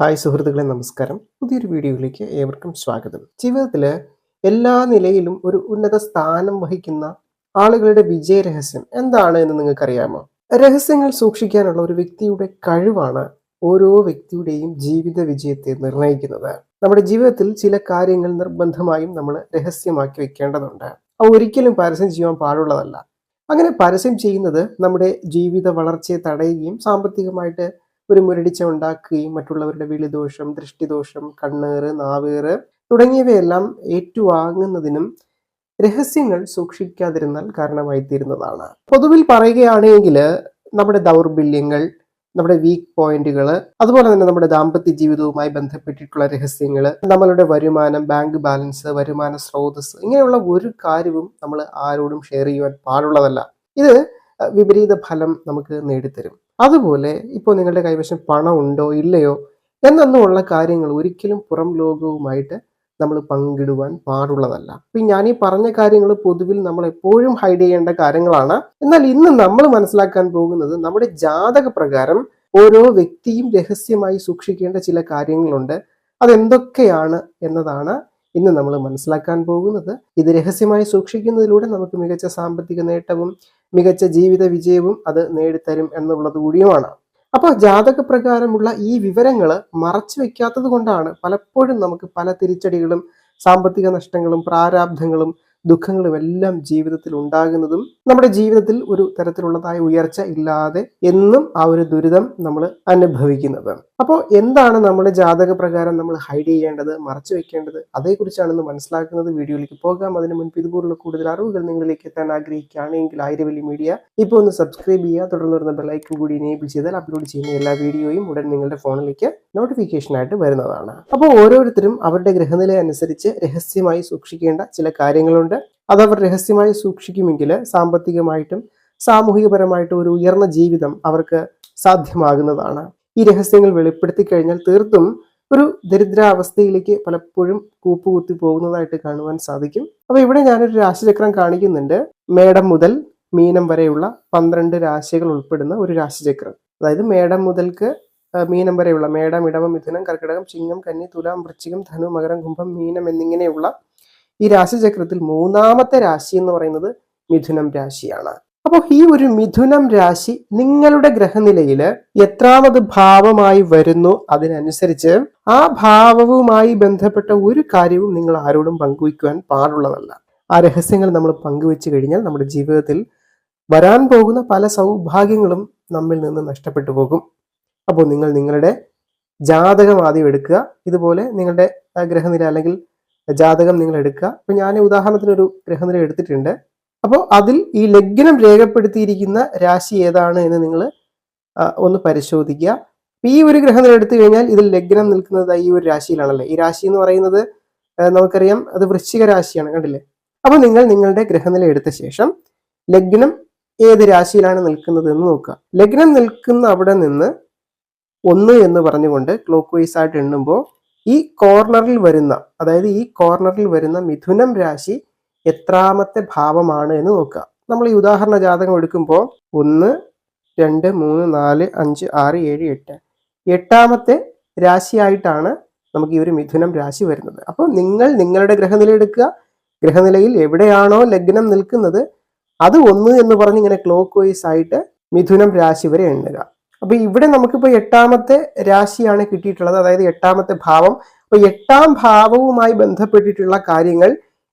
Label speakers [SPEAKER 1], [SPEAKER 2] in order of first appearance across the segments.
[SPEAKER 1] Hi സുഹൃത്തുക്കളെ നമസ്കാരം. പുതിയൊരു വീഡിയോയിലേക്ക് ഏവർക്കും സ്വാഗതം. ജീവിതത്തിൽ എല്ലാ നിലയിലും ഒരു ഉന്നത സ്ഥാനം വഹിക്കുന്ന ആളുകളുടെ വിജയരഹസ്യം എന്താണ് എന്ന് നിങ്ങൾക്കറിയാമോ? രഹസ്യങ്ങൾ സൂക്ഷിക്കാനുള്ള ഒരു വ്യക്തിയുടെ കഴിവാണ് ഓരോ വ്യക്തിയുടെയും ജീവിത വിജയത്തെ നിർണയിക്കുന്നത് നമ്മുടെ ജീവിതത്തിൽ ചില കാര്യങ്ങൾ നിർബന്ധമായും നമ്മൾ രഹസ്യമാക്കി വെക്കേണ്ടതുണ്ട്. അവ ഒരിക്കലും പരസ്യം ചെയ്യാൻ പാടുള്ളതല്ല. അങ്ങനെ പരസ്യം ചെയ്യുന്നത് നമ്മുടെ ജീവിത വളർച്ചയെ തടയുകയും സാമ്പത്തികമായിട്ട് ഒരു മുരടിച്ച ഉണ്ടാക്കുകയും മറ്റുള്ളവരുടെ വിളിദോഷം ദൃഷ്ടിദോഷം കണ്ണേറ് നാവേറ് തുടങ്ങിയവയെല്ലാം ഏറ്റുവാങ്ങുന്നതിനും രഹസ്യങ്ങൾ സൂക്ഷിക്കാതിരുന്നാൽ കാരണമായി തീരുന്നതാണ് പൊതുവിൽ പറയുകയാണെങ്കിൽ നമ്മുടെ ദൗർബല്യങ്ങൾ നമ്മുടെ വീക്ക് പോയിന്റുകൾ അതുപോലെ തന്നെ നമ്മുടെ ദാമ്പത്യ ജീവിതവുമായി ബന്ധപ്പെട്ടിട്ടുള്ള രഹസ്യങ്ങൾ നമ്മളുടെ വരുമാനം ബാങ്ക് ബാലൻസ് വരുമാന സ്രോതസ് ഇങ്ങനെയുള്ള ഒരു കാര്യവും നമ്മൾ ആരോടും ഷെയർ ചെയ്യുവാൻ പാടുള്ളതല്ല. ഇത് വിപരീത ഫലം നമുക്ക് നേടിത്തരും. അതുപോലെ ഇപ്പോൾ നിങ്ങളുടെ കൈവശം പണം ഉണ്ടോ ഇല്ലയോ എന്നൊന്നുമുള്ള കാര്യങ്ങൾ ഒരിക്കലും പുറം ലോകവുമായിട്ട് നമ്മൾ പങ്കിടുവാൻ പാടുള്ളതല്ല. ഇപ്പം ഞാൻ ഈ പറഞ്ഞ കാര്യങ്ങൾ പൊതുവിൽ നമ്മൾ എപ്പോഴും ഹൈഡ് ചെയ്യേണ്ട കാര്യങ്ങളാണ്. എന്നാൽ ഇന്ന് നമ്മൾ മനസ്സിലാക്കാൻ പോകുന്നത് നമ്മുടെ ജാതക പ്രകാരം ഓരോ വ്യക്തിയും രഹസ്യമായി സൂക്ഷിക്കേണ്ട ചില കാര്യങ്ങളുണ്ട്. അതെന്തൊക്കെയാണ് എന്നതാണ് ഇന്ന് നമ്മൾ മനസ്സിലാക്കാൻ പോകുന്നത് ഇത് രഹസ്യമായി സൂക്ഷിക്കുന്നതിലൂടെ നമുക്ക് മികച്ച സാമ്പത്തിക നേട്ടവും മികച്ച ജീവിത വിജയവും അത് നേടിത്തരും എന്നുള്ളത് കൂടിയുമാണ്. അപ്പോൾ ജാതക പ്രകാരമുള്ള ഈ വിവരങ്ങൾ മറച്ചു വെക്കാത്തത് കൊണ്ടാണ് പലപ്പോഴും നമുക്ക് പല തിരിച്ചടികളും സാമ്പത്തിക നഷ്ടങ്ങളും പ്രാരാബ്ധങ്ങളും ദുഃഖങ്ങളും എല്ലാം ജീവിതത്തിൽ ഉണ്ടാകുന്നതും നമ്മുടെ ജീവിതത്തിൽ ഒരു തരത്തിലുള്ളതായ ഉയർച്ച ഇല്ലാതെ എന്നും ആ ഒരു ദുരിതം നമ്മൾ അനുഭവിക്കുന്നത്. അപ്പോൾ എന്താണ് നമ്മുടെ ജാതക പ്രകാരം നമ്മൾ ഹൈഡ് ചെയ്യേണ്ടത് മറച്ചു വെക്കേണ്ടത്? അതേക്കുറിച്ചാണ് ഇന്ന് മനസ്സിലാക്കുന്നത് വീഡിയോയിലേക്ക് പോകാം. അതിന് മുൻപ് ഇതുപോലുള്ള കൂടുതൽ അറിവുകൾ നിങ്ങളിലേക്ക് എത്താൻ ആഗ്രഹിക്കുകയാണെങ്കിൽ ആയിരവലി മീഡിയ ഇപ്പോൾ ഒന്ന് സബ്സ്ക്രൈബ് ചെയ്യുക. തുടർന്ന് വരുന്ന ബെല്ലൈക്കൺ കൂടി എനേബിൾ ചെയ്താൽ അപ്ലോഡ് ചെയ്യുന്ന എല്ലാ വീഡിയോയും ഉടൻ നിങ്ങളുടെ ഫോണിലേക്ക് നോട്ടിഫിക്കേഷൻ ആയിട്ട് വരുന്നതാണ്. അപ്പോൾ ഓരോരുത്തരും അവരുടെ ഗ്രഹനില അനുസരിച്ച് രഹസ്യമായി സൂക്ഷിക്കേണ്ട ചില കാര്യങ്ങളുണ്ട്. അത് അതവർ രഹസ്യമായി സൂക്ഷിക്കുമെങ്കിൽ സാമ്പത്തികമായിട്ടും സാമൂഹികപരമായിട്ടും ഒരു ഉയർന്ന ജീവിതം അവർക്ക് സാധ്യമാകുന്നതാണ്. ഈ രഹസ്യങ്ങൾ വെളിപ്പെടുത്തി കഴിഞ്ഞാൽ തീർത്തും ഒരു ദരിദ്രാവസ്ഥയിലേക്ക് പലപ്പോഴും കൂപ്പുകുത്തി പോകുന്നതായിട്ട് കാണുവാൻ സാധിക്കും. അപ്പൊ ഇവിടെ ഞാനൊരു രാശിചക്രം കാണിക്കുന്നുണ്ട്. മേടം മുതൽ മീനം വരെയുള്ള പന്ത്രണ്ട് രാശികൾ ഉൾപ്പെടുന്ന ഒരു രാശിചക്രം. അതായത് മേടം മുതൽക്ക് മീനം വരെയുള്ള മേടം ഇടവം മിഥുനം കർക്കിടകം ചിങ്ങം കന്നി തുലാം വൃശ്ചികം ധനു മകരം കുംഭം മീനം എന്നിങ്ങനെയുള്ള ഈ രാശിചക്രത്തിൽ മൂന്നാമത്തെ രാശി എന്ന് പറയുന്നത് മിഥുനം രാശിയാണ്. അപ്പോൾ ഈ ഒരു മിഥുനം രാശി നിങ്ങളുടെ ഗ്രഹനിലയിൽ എത്രാമത് ഭാവമായി വരുന്നു അതിനനുസരിച്ച് ആ ഭാവവുമായി ബന്ധപ്പെട്ട ഒരു കാര്യവും നിങ്ങൾ ആരോടും പങ്കുവയ്ക്കുവാൻ പാടുള്ളതല്ല. ആ രഹസ്യങ്ങൾ നമ്മൾ പങ്കുവെച്ച് കഴിഞ്ഞാൽ നമ്മുടെ ജീവിതത്തിൽ വരാൻ പോകുന്ന പല സൗഭാഗ്യങ്ങളും നമ്മിൽ നിന്ന് നഷ്ടപ്പെട്ടു പോകും. അപ്പോൾ നിങ്ങൾ നിങ്ങളുടെ ജാതകം ആദ്യം എടുക്കുക. ഇതുപോലെ നിങ്ങളുടെ ഗ്രഹനില അല്ലെങ്കിൽ ജാതകം നിങ്ങൾ എടുക്കുക. അപ്പൊ ഞാൻ ഉദാഹരണത്തിന് ഒരു ഗ്രഹനില എടുത്തിട്ടുണ്ട്. അപ്പോൾ അതിൽ ഈ ലഗ്നം രേഖപ്പെടുത്തിയിരിക്കുന്ന രാശി ഏതാണ് എന്ന് നിങ്ങൾ ഒന്ന് പരിശോധിക്കുക. ഈ ഒരു ഗ്രഹനില എടുത്തു കഴിഞ്ഞാൽ ഇതിൽ ലഗ്നം നിൽക്കുന്നത് ഈ ഒരു രാശിയിലാണല്ലേ? ഈ രാശി എന്ന് പറയുന്നത് നമുക്കറിയാം അത് വൃശ്ചിക രാശിയാണ് കണ്ടില്ലേ? അപ്പോൾ നിങ്ങൾ നിങ്ങളുടെ ഗ്രഹനില എടുത്ത ശേഷം ലഗ്നം ഏത് രാശിയിലാണ് നിൽക്കുന്നത് എന്ന് നോക്കുക. ലഗ്നം നിൽക്കുന്ന അവിടെ നിന്ന് ഒന്ന് എന്ന് പറഞ്ഞുകൊണ്ട് ക്ലോക്ക് വൈസ് ആയിട്ട് എണ്ണുമ്പോൾ ഈ കോർണറിൽ വരുന്ന അതായത് ഈ കോർണറിൽ വരുന്ന മിഥുനം രാശി എത്രാമത്തെ ഭാവമാണ് എന്ന് നോക്കുക. നമ്മൾ ഈ ഉദാഹരണ ജാതകം എടുക്കുമ്പോൾ ഒന്ന് രണ്ട് മൂന്ന് നാല് അഞ്ച് ആറ് ഏഴ് എട്ട്. എട്ടാമത്തെ രാശിയായിട്ടാണ് നമുക്ക് ഈ ഒരു മിഥുനം രാശി വരുന്നത്. അപ്പോൾ നിങ്ങൾ നിങ്ങളുടെ ഗ്രഹനില എടുക്കുക. ഗ്രഹനിലയിൽ എവിടെയാണോ ലഗ്നം നിൽക്കുന്നത് അത് ഒന്ന് എന്ന് പറഞ്ഞ് ഇങ്ങനെ ക്ലോക്ക് വൈസ് ആയിട്ട് മിഥുനം രാശി വരെ എണ്ണുക. അപ്പൊ ഇവിടെ നമുക്കിപ്പോൾ എട്ടാമത്തെ രാശിയാണ് കിട്ടിയിട്ടുള്ളത്. അതായത് എട്ടാമത്തെ ഭാവം. അപ്പൊ എട്ടാം ഭാവവുമായി ബന്ധപ്പെട്ടിട്ടുള്ള കാര്യങ്ങൾ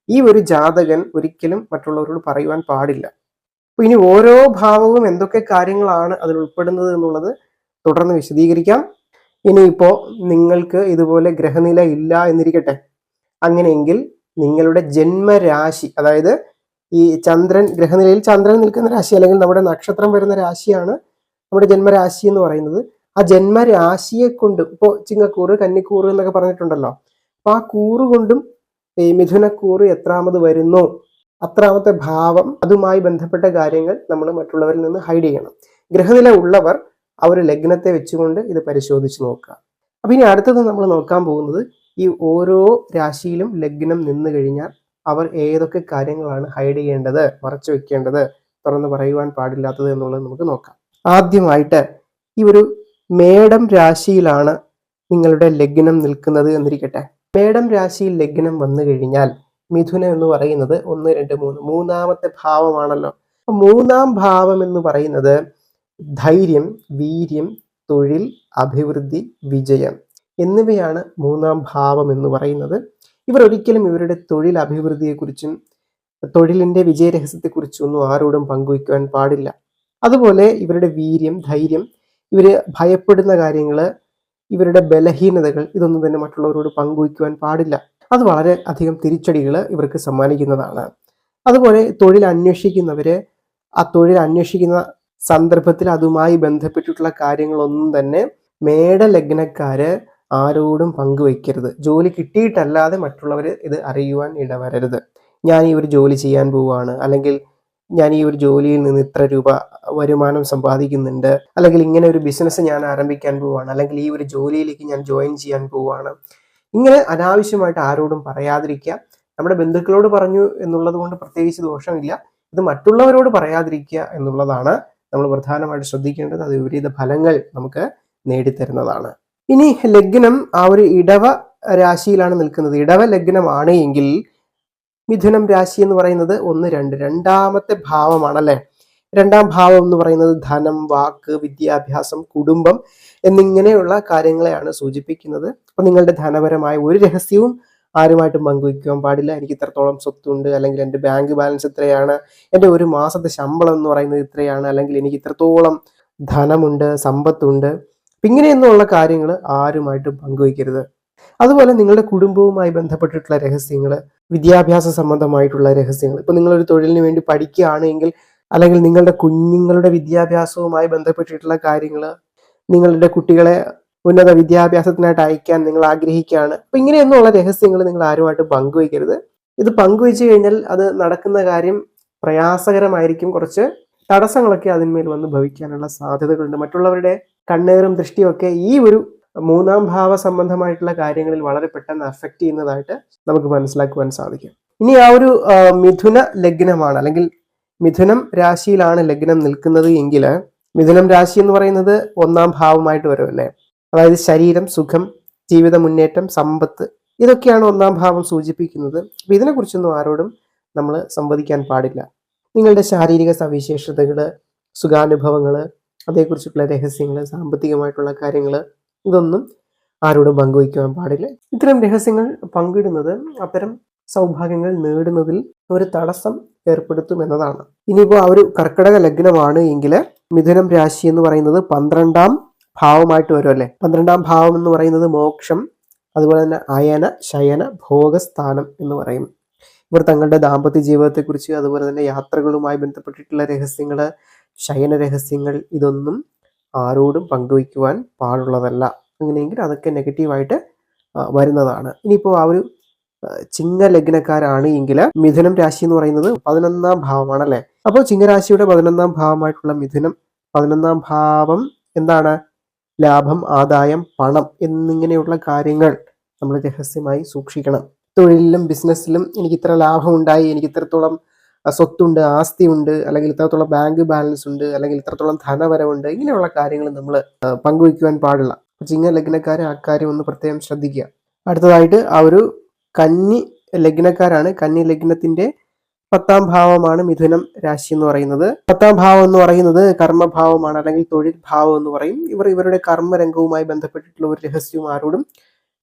[SPEAKER 1] ഈ ഒരു ജാതകൻ ഒരിക്കലും മറ്റുള്ളവരോട് പറയുവാൻ പാടില്ല. അപ്പൊ ഇനി ഓരോ ഭാവവും എന്തൊക്കെ കാര്യങ്ങളാണ് അതിൽ ഉൾപ്പെടുന്നത് എന്നുള്ളത് തുടർന്ന് വിശദീകരിക്കാം. ഇനിയിപ്പോ നിങ്ങൾക്ക് ഇതുപോലെ ഗ്രഹനില ഇല്ല എന്നിരിക്കട്ടെ. അങ്ങനെയെങ്കിൽ നിങ്ങളുടെ ജന്മരാശി അതായത് ഈ ചന്ദ്രൻ ഗ്രഹനിലയിൽ ചന്ദ്രൻ നിൽക്കുന്ന രാശി അല്ലെങ്കിൽ നമ്മുടെ നക്ഷത്രം വരുന്ന രാശിയാണ് നമ്മുടെ ജന്മരാശി എന്ന് പറയുന്നത് ആ ജന്മരാശിയെ കൊണ്ട് ഇപ്പോൾ ചിങ്ങക്കൂറ് കന്നിക്കൂറ് എന്നൊക്കെ പറഞ്ഞിട്ടുണ്ടല്ലോ. അപ്പൊ ആ കൂറ് കൊണ്ടും മിഥുനക്കൂറ് എത്രാമത് വരുന്നു? അത്രാമത്തെ ഭാവം അതുമായി ബന്ധപ്പെട്ട കാര്യങ്ങൾ നമ്മൾ മറ്റുള്ളവരിൽ നിന്ന് ഹൈഡ് ചെയ്യണം. ഗ്രഹനില ഉള്ളവർ ഒരു ലഗ്നത്തെ വെച്ചുകൊണ്ട് ഇത് പരിശോധിച്ച് നോക്കുക. അപ്പൊ ഇനി അടുത്തത് നമ്മൾ നോക്കാൻ പോകുന്നത് ഈ ഓരോ രാശിയിലും ലഗ്നം നിന്ന് കഴിഞ്ഞാൽ അവർ ഏതൊക്കെ കാര്യങ്ങളാണ് ഹൈഡ് ചെയ്യേണ്ടത് മറച്ചു വെക്കേണ്ടത് തുറന്ന് പറയുവാൻ പാടില്ലാത്തത് എന്നുള്ളത് നമുക്ക് നോക്കാം. ആദ്യമായിട്ട് ഈ ഒരു മേടം രാശിയിലാണ് നിങ്ങളുടെ ലഗ്നം നിൽക്കുന്നത് എന്നിരിക്കട്ടെ. മേടം രാശിയിൽ ലഗ്നം വന്നു കഴിഞ്ഞാൽ മിഥുനം എന്ന് പറയുന്നത് ഒന്ന് രണ്ട് മൂന്ന് മൂന്നാമത്തെ ഭാവമാണല്ലോ. മൂന്നാം ഭാവം എന്ന് പറയുന്നത് ധൈര്യം വീര്യം തൊഴിൽ അഭിവൃദ്ധി വിജയം എന്നിവയാണ് മൂന്നാം ഭാവം എന്ന് പറയുന്നത്. ഇവർ ഒരിക്കലും ഇവരുടെ തൊഴിൽ അഭിവൃദ്ധിയെക്കുറിച്ചും തൊഴിലിന്റെ വിജയരഹസ്യത്തെക്കുറിച്ചും ഒന്നും ആരോടും പങ്കുവയ്ക്കുവാൻ പാടില്ല. അതുപോലെ ഇവരുടെ വീര്യം ധൈര്യം ഇവർ ഭയപ്പെടുന്ന കാര്യങ്ങൾ ഇവരുടെ ബലഹീനതകൾ ഇതൊന്നും തന്നെ മറ്റുള്ളവരോട് പങ്കുവയ്ക്കുവാൻ പാടില്ല. അത് വളരെ അധികം തിരിച്ചടികൾ ഇവർക്ക് സമ്മാനിക്കുന്നതാണ്. അതുപോലെ തൊഴിൽ അന്വേഷിക്കുന്നവർ ആ തൊഴിൽ അന്വേഷിക്കുന്ന സന്ദർഭത്തിൽ അതുമായി ബന്ധപ്പെട്ടിട്ടുള്ള കാര്യങ്ങളൊന്നും തന്നെ മേടലഗ്നക്കാര് ആരോടും പങ്കുവയ്ക്കരുത്. ജോലി കിട്ടിയിട്ടല്ലാതെ മറ്റുള്ളവർ ഇത് അറിയുവാൻ ഇടവരരുത്. ഞാൻ ഈ ഒരു ജോലി ചെയ്യാൻ പോവുകയാണ് അല്ലെങ്കിൽ ഞാൻ ഈ ഒരു ജോലിയിൽ നിന്ന് ഇത്ര രൂപ വരുമാനം സമ്പാദിക്കുന്നുണ്ട്. അല്ലെങ്കിൽ ഇങ്ങനെ ഒരു ബിസിനസ് ഞാൻ ആരംഭിക്കാൻ പോവുകയാണ് അല്ലെങ്കിൽ ഈ ഒരു ജോലിയിലേക്ക് ഞാൻ ജോയിൻ ചെയ്യാൻ പോവുകയാണ് ഇങ്ങനെ അനാവശ്യമായിട്ട് ആരോടും പറയാതിരിക്കുക. നമ്മുടെ ബന്ധുക്കളോട് പറഞ്ഞു എന്നുള്ളത് കൊണ്ട് പ്രത്യേകിച്ച് ദോഷമില്ല. ഇത് മറ്റുള്ളവരോട് പറയാതിരിക്കുക എന്നുള്ളതാണ് നമ്മൾ പ്രധാനമായിട്ട് ശ്രദ്ധിക്കേണ്ടത്. അത് വിപരീത ഫലങ്ങൾ നമുക്ക് നേടിത്തരുന്നതാണ്. ഇനി ലഗ്നം ആ ഒരു ഇടവ രാശിയിലാണ് നിൽക്കുന്നത്. ഇടവ ലഗ്നമാണ് എങ്കിൽ മിഥുനം രാശി എന്ന് പറയുന്നത് ഒന്ന് രണ്ട്. രണ്ടാമത്തെ ഭാവമാണല്ലേ? രണ്ടാം ഭാവം എന്ന് പറയുന്നത് ധനം വാക്ക് വിദ്യാഭ്യാസം കുടുംബം എന്നിങ്ങനെയുള്ള കാര്യങ്ങളെയാണ് സൂചിപ്പിക്കുന്നത്. അപ്പൊ നിങ്ങളുടെ ധനപരമായ ഒരു രഹസ്യവും ആരുമായിട്ടും പങ്കുവയ്ക്കുവാൻ പാടില്ല. എനിക്ക് ഇത്രത്തോളം സ്വത്തുണ്ട് അല്ലെങ്കിൽ എന്റെ ബാങ്ക് ബാലൻസ് ഇത്രയാണ് എന്റെ ഒരു മാസത്തെ ശമ്പളം എന്ന് പറയുന്നത് ഇത്രയാണ് അല്ലെങ്കിൽ എനിക്ക് ഇത്രത്തോളം ധനമുണ്ട് സമ്പത്തുണ്ട്. ഇങ്ങനെയൊന്നുള്ള കാര്യങ്ങൾ ആരുമായിട്ടും പങ്കുവയ്ക്കരുത്. അതുപോലെ നിങ്ങളുടെ കുടുംബവുമായി ബന്ധപ്പെട്ടിട്ടുള്ള രഹസ്യങ്ങൾ വിദ്യാഭ്യാസ സംബന്ധമായിട്ടുള്ള രഹസ്യങ്ങൾ ഇപ്പൊ നിങ്ങളൊരു തൊഴിലിന് വേണ്ടി പഠിക്കുകയാണെങ്കിൽ അല്ലെങ്കിൽ നിങ്ങളുടെ കുഞ്ഞുങ്ങളുടെ വിദ്യാഭ്യാസവുമായി ബന്ധപ്പെട്ടിട്ടുള്ള കാര്യങ്ങൾ നിങ്ങളുടെ കുട്ടികളെ ഉന്നത വിദ്യാഭ്യാസത്തിനായിട്ട് അയക്കാൻ നിങ്ങൾ ആഗ്രഹിക്കുകയാണ്. അപ്പൊ ഇങ്ങനെയൊന്നുള്ള രഹസ്യങ്ങൾ നിങ്ങൾ ആരുമായിട്ട് പങ്കുവയ്ക്കരുത്. ഇത് പങ്കുവെച്ചു കഴിഞ്ഞാൽ അത് നടക്കുന്ന കാര്യം പ്രയാസകരമായിരിക്കും. കുറച്ച് തടസ്സങ്ങളൊക്കെ അതിന്മേൽ വന്ന് ഭവിക്കാനുള്ള സാധ്യതകളുണ്ട്. മറ്റുള്ളവരുടെ കണ്ണേറും ദൃഷ്ടിയും ഒക്കെ ഈ ഒരു മൂന്നാം ഭാവ സംബന്ധമായിട്ടുള്ള കാര്യങ്ങളിൽ വളരെ പെട്ടെന്ന് അഫക്റ്റ് ചെയ്യുന്നതായിട്ട് നമുക്ക് മനസ്സിലാക്കുവാൻ സാധിക്കും. ഇനി ആ ഒരു മിഥുന ലഗ്നമാണ്. അല്ലെങ്കിൽ മിഥുനം രാശിയിലാണ് ലഗ്നം നിൽക്കുന്നത് എങ്കിൽ മിഥുനം രാശി എന്ന് പറയുന്നത് ഒന്നാം ഭാവമായിട്ട് വരും അല്ലേ? അതായത് ശരീരം സുഖം ജീവിത മുന്നേറ്റം സമ്പത്ത് ഇതൊക്കെയാണ് ഒന്നാം ഭാവം സൂചിപ്പിക്കുന്നത്. അപ്പൊ ഇതിനെക്കുറിച്ചൊന്നും ആരോടും നമ്മൾ സംവദിക്കാൻ പാടില്ല. നിങ്ങളുടെ ശാരീരിക സവിശേഷതകൾ സുഖാനുഭവങ്ങൾ അതേക്കുറിച്ചുള്ള രഹസ്യങ്ങൾ സാമ്പത്തികമായിട്ടുള്ള കാര്യങ്ങൾ ഇതൊന്നും ആരോടും പങ്കുവയ്ക്കുവാൻ പാടില്ല. ഇത്തരം രഹസ്യങ്ങൾ പങ്കിടുന്നത് അത്തരം സൗഭാഗ്യങ്ങൾ നേടുന്നതിൽ ഒരു തടസ്സം ഏർപ്പെടുത്തും എന്നതാണ്. ഇനിയിപ്പോൾ ആ ഒരു കർക്കിടക ലഗ്നമാണ് എങ്കിൽ മിഥുനം രാശി എന്ന് പറയുന്നത് പന്ത്രണ്ടാം ഭാവമായിട്ട് വരും അല്ലേ? പന്ത്രണ്ടാം ഭാവം എന്ന് പറയുന്നത് മോക്ഷം അതുപോലെ തന്നെ അയന ശയന ഭോഗസ്ഥാനം എന്ന് പറയും. ഇവർ തങ്ങളുടെ ദാമ്പത്യ ജീവിതത്തെക്കുറിച്ച് അതുപോലെ തന്നെ യാത്രകളുമായി ബന്ധപ്പെട്ടിട്ടുള്ള രഹസ്യങ്ങൾ ശയന രഹസ്യങ്ങൾ ഇതൊന്നും ആരോടും പങ്കുവയ്ക്കുവാൻ പാടുള്ളതല്ല. അങ്ങനെയെങ്കിൽ അതൊക്കെ നെഗറ്റീവായിട്ട് വരുന്നതാണ്. ഇനിയിപ്പോൾ ആ ഒരു ചിങ്ങ ലഗ്നക്കാരാണ് എങ്കിൽ മിഥുനം രാശി എന്ന് പറയുന്നത് പതിനൊന്നാം ഭാവമാണ് അല്ലേ അപ്പോൾ ചിങ്ങരാശിയുടെ പതിനൊന്നാം ഭാവമായിട്ടുള്ള മിഥുനം പതിനൊന്നാം ഭാവം എന്താണ്? ലാഭം ആദായം പണം എന്നിങ്ങനെയുള്ള കാര്യങ്ങൾ നമ്മൾ രഹസ്യമായി സൂക്ഷിക്കണം. തൊഴിലിലും ബിസിനസ്സിലും എനിക്ക് ഇത്ര ലാഭം ഉണ്ടായി എനിക്ക് ഇത്രത്തോളം സ്വത്തുണ്ട് ആസ്തിയുണ്ട് അല്ലെങ്കിൽ ഇത്രത്തോളം ബാങ്ക് ബാലൻസ് ഉണ്ട് അല്ലെങ്കിൽ ഇത്രത്തോളം ധനവരവുണ്ട് ഇങ്ങനെയുള്ള കാര്യങ്ങൾ നമ്മൾ പങ്കുവയ്ക്കുവാൻ പാടില്ല. ചിങ്ങ ലഗ്നക്കാരെ ആ കാര്യം ഒന്ന് പ്രത്യേകം ശ്രദ്ധിക്കുക. അടുത്തതായിട്ട് ആ ഒരു കന്നി ലഗ്നക്കാരാണ്. കന്നി ലഗ്നത്തിന്റെ പത്താം ഭാവമാണ് മിഥുനം രാശി എന്ന് പറയുന്നത്. പത്താം ഭാവം എന്ന് പറയുന്നത് കർമ്മഭാവമാണ് അല്ലെങ്കിൽ തൊഴിൽ ഭാവം എന്ന് പറയും. ഇവർ ഇവരുടെ കർമ്മരംഗവുമായി ബന്ധപ്പെട്ടിട്ടുള്ള ഒരു രഹസ്യവും ആരോടും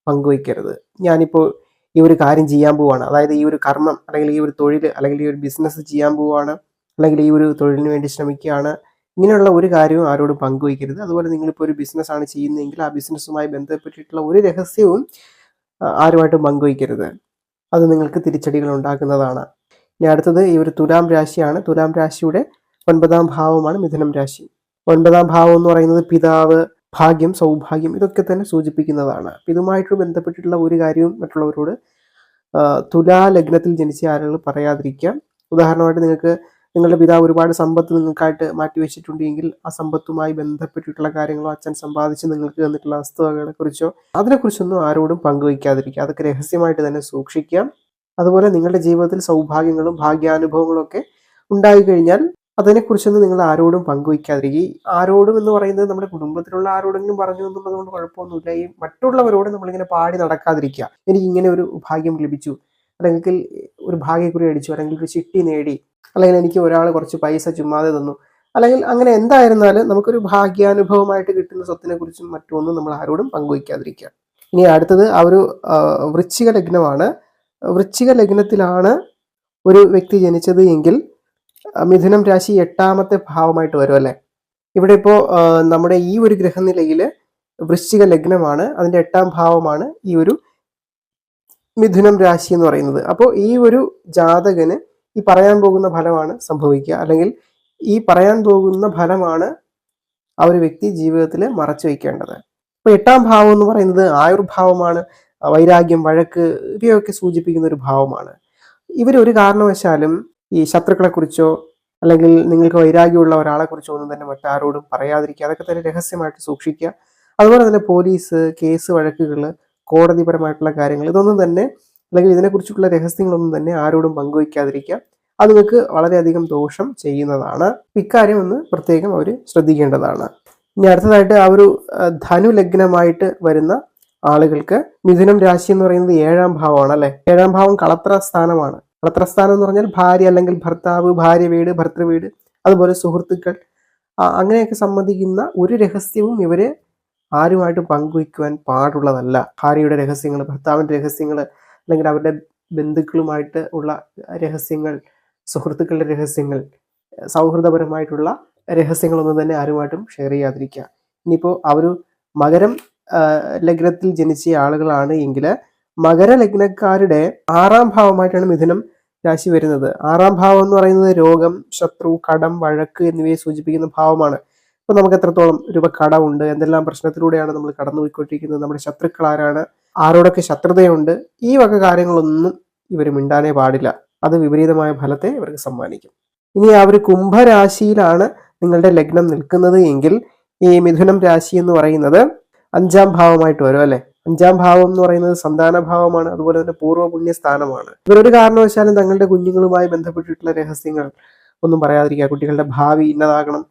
[SPEAKER 1] പങ്കുവയ്ക്കരുത്. ഞാനിപ്പോൾ ഈ ഒരു കാര്യം ചെയ്യാൻ പോവാണ്. അതായത് ഈ ഒരു കർമ്മം അല്ലെങ്കിൽ ഈ ഒരു തൊഴിൽ അല്ലെങ്കിൽ ഈ ഒരു ബിസിനസ് ചെയ്യാൻ പോവാണ്. അല്ലെങ്കിൽ ഈ ഒരു തൊഴിലിന് വേണ്ടി ശ്രമിക്കുകയാണ്. ഇങ്ങനെയുള്ള ഒരു കാര്യവും ആരോടും പങ്കുവയ്ക്കരുത്. അതുപോലെ നിങ്ങളിപ്പോൾ ഒരു ബിസിനസ് ആണ് ചെയ്യുന്നതെങ്കിൽ ആ ബിസിനസ്സുമായി ബന്ധപ്പെട്ടിട്ടുള്ള ഒരു രഹസ്യവും ആരുമായിട്ടും പങ്കുവയ്ക്കരുത്. അത് നിങ്ങൾക്ക് തിരിച്ചടികൾ ഉണ്ടാക്കുന്നതാണ്. ഇനി അടുത്തത് ഈ ഒരു തുലാം രാശിയാണ്. തുലാം രാശിയുടെ ഒൻപതാം ഭാവമാണ് മിഥുനം രാശി. ഒൻപതാം ഭാവം എന്ന് പറയുന്നത് പിതാവ് ഭാഗ്യം സൗഭാഗ്യം ഇതൊക്കെ തന്നെ സൂചിപ്പിക്കുന്നതാണ്. ഇതുമായിട്ട് ബന്ധപ്പെട്ടിട്ടുള്ള ഒരു കാര്യവും മറ്റുള്ളവരോട് തുലാലഗ്നത്തിൽ തുലാ ലഗ്നത്തിൽ ജനിച്ച ആളുകൾ പറയാതിരിക്കാം. ഉദാഹരണമായിട്ട് നിങ്ങൾക്ക് നിങ്ങളുടെ പിതാവ് ഒരുപാട് സമ്പത്ത് നിങ്ങൾക്കായിട്ട് മാറ്റിവെച്ചിട്ടുണ്ടെങ്കിൽ ആ സമ്പത്തുമായി ബന്ധപ്പെട്ടിട്ടുള്ള കാര്യങ്ങളോ അച്ഛൻ സമ്പാദിച്ച് നിങ്ങൾക്ക് തന്നിട്ടുള്ള വസ്തുവകളെക്കുറിച്ചോ അതിനെക്കുറിച്ചൊന്നും ആരോടും പങ്കുവയ്ക്കാതിരിക്കുക അതൊക്കെ രഹസ്യമായിട്ട് തന്നെ സൂക്ഷിക്കാം. അതുപോലെ നിങ്ങളുടെ ജീവിതത്തിൽ സൗഭാഗ്യങ്ങളും ഭാഗ്യാനുഭവങ്ങളും ഒക്കെ ഉണ്ടായി കഴിഞ്ഞാൽ അതിനെക്കുറിച്ചൊന്നും നിങ്ങൾ ആരോടും പങ്കുവയ്ക്കാതിരിക്കുക. ആരോടും എന്ന് പറയുന്നത് നമ്മുടെ കുടുംബത്തിലുള്ള ആരോടെങ്കിലും പറഞ്ഞു എന്നുള്ളത് കൊണ്ട് കുഴപ്പമൊന്നുമില്ല. ഈ മറ്റുള്ളവരോട് നമ്മളിങ്ങനെ പാടി നടക്കാതിരിക്കുക. എനിക്ക് ഇങ്ങനെ ഒരു ഭാഗ്യം ലഭിച്ചു. അല്ലെങ്കിൽ ഒരു ഭാഗ്യക്കുറി അടിച്ചു. അല്ലെങ്കിൽ ഒരു ചിട്ടി നേടി. അല്ലെങ്കിൽ എനിക്ക് ഒരാൾ കുറച്ച് പൈസ ചുമ്മാതെ തന്നു. അല്ലെങ്കിൽ അങ്ങനെ എന്തായിരുന്നാലും നമുക്കൊരു ഭാഗ്യാനുഭവമായിട്ട് കിട്ടുന്ന സ്വത്തിനെ കുറിച്ചും മറ്റൊന്നും നമ്മൾ ആരോടും പങ്കുവയ്ക്കാതിരിക്കുക. ഇനി അടുത്തത് ആ ഒരു വൃശ്ചിക ലഗ്നമാണ്. വൃശ്ചിക ലഗ്നത്തിലാണ് ഒരു വ്യക്തി ജനിച്ചത് എങ്കിൽ മിഥുനം രാശി എട്ടാമത്തെ ഭാവമായിട്ട് വരും അല്ലേ? ഇവിടെ ഇപ്പോൾ നമ്മുടെ ഈ ഒരു ഗ്രഹനിലയിൽ വൃശ്ചിക ലഗ്നമാണ്. അതിന്റെ എട്ടാം ഭാവമാണ് ഈ ഒരു മിഥുനം രാശി എന്ന് പറയുന്നത്. അപ്പോൾ ഈ ഒരു ജാതകന് ഈ പറയാൻ പോകുന്ന ഫലമാണ് സംഭവിക്കുക. അല്ലെങ്കിൽ ഈ പറയാൻ പോകുന്ന ഫലമാണ് ആ ഒരു വ്യക്തി ജീവിതത്തിൽ മറച്ചു വയ്ക്കേണ്ടത്. അപ്പൊ എട്ടാം ഭാവം എന്ന് പറയുന്നത് ആയുർഭാവമാണ് വൈരാഗ്യം വഴക്ക് ഇവയൊക്കെ സൂചിപ്പിക്കുന്ന ഒരു ഭാവമാണ്. ഒരു കാരണവശാലും ഈ ശത്രുക്കളെ കുറിച്ചോ അല്ലെങ്കിൽ നിങ്ങൾക്ക് വൈരാഗ്യമുള്ള ഒരാളെ കുറിച്ചോ ഒന്നും തന്നെ മറ്റാരോടും പറയാതിരിക്കുക. അതൊക്കെ തന്നെ രഹസ്യമായിട്ട് സൂക്ഷിക്കുക. അതുപോലെ തന്നെ പോലീസ് കേസ് വഴക്കുകൾ കോടതിപരമായിട്ടുള്ള കാര്യങ്ങൾ ഇതൊന്നും തന്നെ അല്ലെങ്കിൽ ഇതിനെക്കുറിച്ചുള്ള രഹസ്യങ്ങളൊന്നും തന്നെ ആരോടും പങ്കുവയ്ക്കാതിരിക്കുക. അത് നിങ്ങൾക്ക് വളരെയധികം ദോഷം ചെയ്യുന്നതാണ്. ഇക്കാര്യം ഒന്ന് പ്രത്യേകം അവർ ശ്രദ്ധിക്കേണ്ടതാണ്. ഇനി അടുത്തതായിട്ട് ആ ഒരു ധനുലഗ്നമായിട്ട് ധനു ലഗ്നമായിട്ട് വരുന്ന ആളുകൾക്ക് മിഥുനം രാശി എന്ന് പറയുന്നത് ഏഴാം ഭാവമാണ് അല്ലെ? ഏഴാം ഭാവം കളത്ര സ്ഥാനമാണ്. കളത്ര എന്ന് പറഞ്ഞാൽ ഭാര്യ അല്ലെങ്കിൽ ഭർത്താവ് ഭാര്യ വീട് ഭർത്തൃ വീട് അതുപോലെ സുഹൃത്തുക്കൾ. അങ്ങനെയൊക്കെ സംബന്ധിക്കുന്ന ഒരു രഹസ്യവും ഇവർ ആരുമായിട്ട് പങ്കുവയ്ക്കുവാൻ പാടുള്ളതല്ല. ഭാര്യയുടെ രഹസ്യങ്ങൾ ഭർത്താവിന്റെ രഹസ്യങ്ങൾ അല്ലെങ്കിൽ അവരുടെ ബന്ധുക്കളുമായിട്ട് ഉള്ള രഹസ്യങ്ങൾ സുഹൃത്തുക്കളുടെ രഹസ്യങ്ങൾ സൗഹൃദപരമായിട്ടുള്ള രഹസ്യങ്ങളൊന്നും തന്നെ ആരുമായിട്ടും ഷെയർ ചെയ്യാതിരിക്കുക. ഇനിയിപ്പോൾ അവർ മകരം ലഗ്നത്തിൽ ജനിച്ച ആളുകളാണ് എങ്കിൽ മകരലഗ്നക്കാരുടെ ആറാം ഭാവമായിട്ടാണ് മിഥുനം രാശി വരുന്നത്. ആറാം ഭാവം എന്ന് പറയുന്നത് രോഗം ശത്രു കടം വഴക്ക് എന്നിവയെ സൂചിപ്പിക്കുന്ന ഭാവമാണ്. അപ്പോൾ നമുക്ക് എത്രത്തോളം രൂപ കടമുണ്ട് എന്തെല്ലാം പ്രശ്നത്തിലൂടെയാണ് നമ്മൾ കടന്നുപോയിക്കൊണ്ടിരിക്കുന്നത്? നമ്മുടെ ശത്രുക്കൾ ആരാണ്? ആരോടൊക്കെ ശത്രുതയുണ്ട്? ഈ വക കാര്യങ്ങളൊന്നും ഇവർ മിണ്ടാനേ പാടില്ല. അത് വിപരീതമായ ഫലത്തെ ഇവർക്ക് സമ്മാനിക്കും. ഇനി ആ ഒരു കുംഭരാശിയിലാണ് നിങ്ങളുടെ ലഗ്നം നിൽക്കുന്നത് എങ്കിൽ ഈ മിഥുനം രാശി എന്ന് പറയുന്നത് അഞ്ചാം ഭാവമായിട്ട് വരും അല്ലെ? അഞ്ചാം ഭാവം എന്ന് പറയുന്നത് സന്താന ഭാവമാണ് അതുപോലെ തന്നെ പൂർവ പുണ്യ സ്ഥാനമാണ്. ഇവരൊരു കാരണവശാലും തങ്ങളുടെ കുഞ്ഞുങ്ങളുമായി ബന്ധപ്പെട്ടിട്ടുള്ള രഹസ്യങ്ങൾ ഒന്നും പറയാതിരിക്കുക. കുട്ടികളുടെ ഭാവി ഇന്നതാകണം.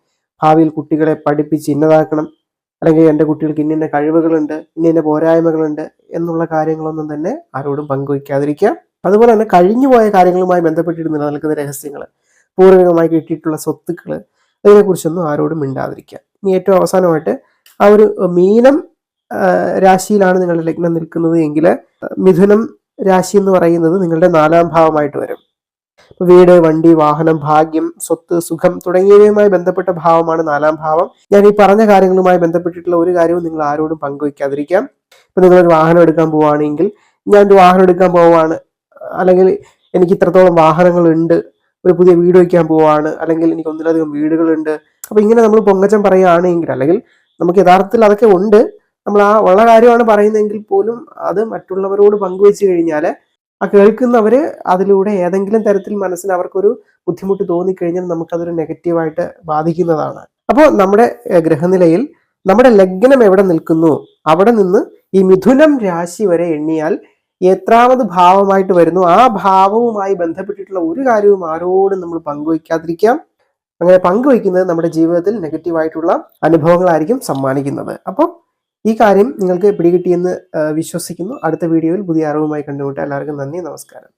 [SPEAKER 1] ഭാവിയിൽ കുട്ടികളെ പഠിപ്പിച്ച് ഇന്നതാക്കണം. അല്ലെങ്കിൽ എന്റെ കുട്ടികൾക്ക് ഇന്ന കഴിവുകളുണ്ട് ഇന്ന ഇന്ന പോരായ്മകളുണ്ട് എന്നുള്ള കാര്യങ്ങളൊന്നും തന്നെ ആരോടും പങ്കുവയ്ക്കാതിരിക്കുക അതുപോലെ തന്നെ കഴിഞ്ഞുപോയ കാര്യങ്ങളുമായി ബന്ധപ്പെട്ടിട്ട് നിലനിൽക്കുന്ന രഹസ്യങ്ങൾ പൂർവികമായി കിട്ടിയിട്ടുള്ള സ്വത്തുക്കൾ അതിനെക്കുറിച്ചൊന്നും ആരോടും മിണ്ടാതിരിക്കുക. ഇനി ഏറ്റവും അവസാനമായിട്ട് ആ ഒരു മീനം രാശിയിലാണ് നിങ്ങളുടെ ലഗ്നം നിൽക്കുന്നത് എങ്കിൽ മിഥുനം രാശി എന്ന് പറയുന്നത് നിങ്ങളുടെ നാലാം ഭാവമായിട്ട് വരും. വീട് വണ്ടി വാഹനം ഭാഗ്യം സ്വത്ത് സുഖം തുടങ്ങിയവയുമായി ബന്ധപ്പെട്ട ഭാവമാണ് നാലാം ഭാവം. ഞാൻ ഈ പറഞ്ഞ കാര്യങ്ങളുമായി ബന്ധപ്പെട്ടിട്ടുള്ള ഒരു കാര്യവും നിങ്ങൾ ആരോടും പങ്കുവയ്ക്കാതിരിക്കാം ഇപ്പൊ നിങ്ങളൊരു വാഹനം എടുക്കാൻ പോവുകയാണെങ്കിൽ ഞാൻ ഒരു വാഹനം എടുക്കാൻ പോവാണ് അല്ലെങ്കിൽ എനിക്ക് ഇത്രത്തോളം വാഹനങ്ങളുണ്ട് ഒരു പുതിയ വീട് വയ്ക്കാൻ പോവാണ് അല്ലെങ്കിൽ എനിക്ക് ഒന്നിലധികം വീടുകളുണ്ട്. അപ്പൊ ഇങ്ങനെ നമ്മൾ പൊങ്ങച്ചം പറയുകയാണെങ്കിൽ അല്ലെങ്കിൽ നമുക്ക് യഥാർത്ഥത്തിൽ അതൊക്കെ ഉണ്ട് നമ്മൾ ആ ഉള്ള കാര്യമാണ് പറയുന്നതെങ്കിൽ പോലും അത് മറ്റുള്ളവരോട് പങ്കുവെച്ച് കഴിഞ്ഞാൽ ആ കേൾക്കുന്നവർ അതിലൂടെ ഏതെങ്കിലും തരത്തിൽ മനസ്സിന് അവർക്കൊരു ബുദ്ധിമുട്ട് തോന്നിക്കഴിഞ്ഞാൽ നമുക്കതൊരു നെഗറ്റീവായിട്ട് ബാധിക്കുന്നതാണ്. അപ്പോൾ നമ്മുടെ ഗ്രഹനിലയിൽ നമ്മുടെ ലഗ്നം എവിടെ നിൽക്കുന്നു? അവിടെ നിന്ന് ഈ മിഥുനം രാശി വരെ എണ്ണിയാൽ എത്രാമത് ഭാവമായിട്ട് വരുന്നു? ആ ഭാവവുമായി ബന്ധപ്പെട്ടിട്ടുള്ള ഒരു കാര്യവും ആരോടും നമ്മൾ പങ്കുവയ്ക്കാതിരിക്കാം അങ്ങനെ പങ്കുവയ്ക്കുന്നത് നമ്മുടെ ജീവിതത്തിൽ നെഗറ്റീവായിട്ടുള്ള അനുഭവങ്ങളായിരിക്കും സമ്മാനിക്കുന്നത്. അപ്പോൾ ഈ കാര്യം നിങ്ങൾക്ക് പിടികിട്ടിയെന്ന് വിശ്വസിക്കുന്നു. അടുത്ത വീഡിയോയിൽ പുതിയ അറിവുമായി കണ്ടുമുട്ടാം എല്ലാവർക്കും നന്ദി നമസ്കാരം.